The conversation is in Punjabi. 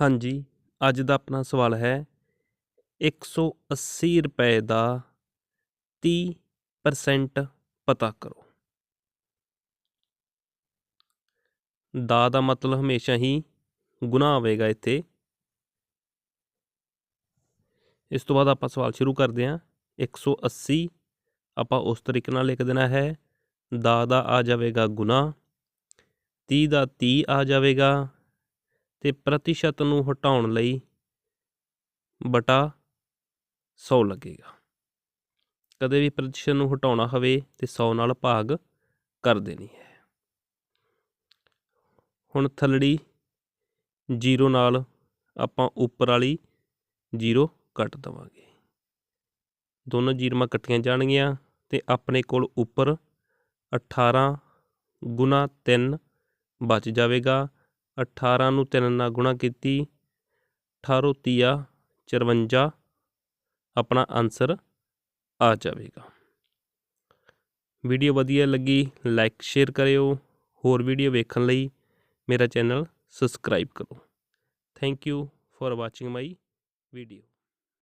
ਹਾਂਜੀ, ਅੱਜ ਦਾ ਆਪਣਾ ਸਵਾਲ ਹੈ 180 ਰੁਪਏ ਦਾ 30% ਪਤਾ ਕਰੋ। ਦਾ ਦਾ ਮਤਲਬ ਹਮੇਸ਼ਾ ਹੀ ਗੁਣਾ ਆਵੇਗਾ ਇੱਥੇ। ਇਸ ਤੋਂ ਬਾਅਦ ਆਪਾਂ ਸਵਾਲ ਸ਼ੁਰੂ ਕਰਦੇ ਹਾਂ। 180 ਆਪਾਂ ਉਸ ਤਰੀਕੇ ਨਾਲ ਲਿਖ ਦੇਣਾ ਹੈ, ਦਾ ਦਾ ਆ ਜਾਵੇਗਾ ਗੁਣਾ 30 ਦਾ 30 ਆ ਜਾਵੇਗਾ ਤੇ ਪ੍ਰਤੀਸ਼ਤ ਨੂੰ ਹਟਾਉਣ ਲਈ ਬਟਾ 100 ਲੱਗੇਗਾ। ਕਦੇ ਵੀ ਪ੍ਰਤੀਸ਼ਤ ਨੂੰ ਹਟਾਉਣਾ ਹੋਵੇ ਤੇ 100 ਨਾਲ ਭਾਗ ਕਰ ਦੇਣੀ ਹੈ। ਹੁਣ ਥੱਲੜੀ 0 ਨਾਲ ਆਪਾਂ ਉੱਪਰ ਵਾਲੀ 0 ਕੱਟ ਦਵਾਂਗੇ। ਦੋਨੋਂ ਜੀਰਮਾਂ ਕੱਟੀਆਂ ਜਾਣਗੀਆਂ ਤੇ ਆਪਣੇ ਕੋਲ ਉੱਪਰ 18 ਗੁਣਾ 3 ਬਚ ਜਾਵੇਗਾ। 18 ਨੂੰ 3 ਨਾਲ ਗੁਣਾ ਕੀਤੀ 18 ਤੀਆ 54 ਆਪਣਾ ਆਨਸਰ ਆ ਜਾਵੇਗਾ। ਵੀਡੀਓ ਵਧੀਆ ਲੱਗੀ ਲਾਈਕ ਸ਼ੇਅਰ ਕਰਿਓ, ਹੋਰ ਵੀਡੀਓ ਵੇਖਣ ਲਈ ਮੇਰਾ ਚੈਨਲ ਸਬਸਕ੍ਰਾਈਬ ਕਰੋ। Thank you for watching my video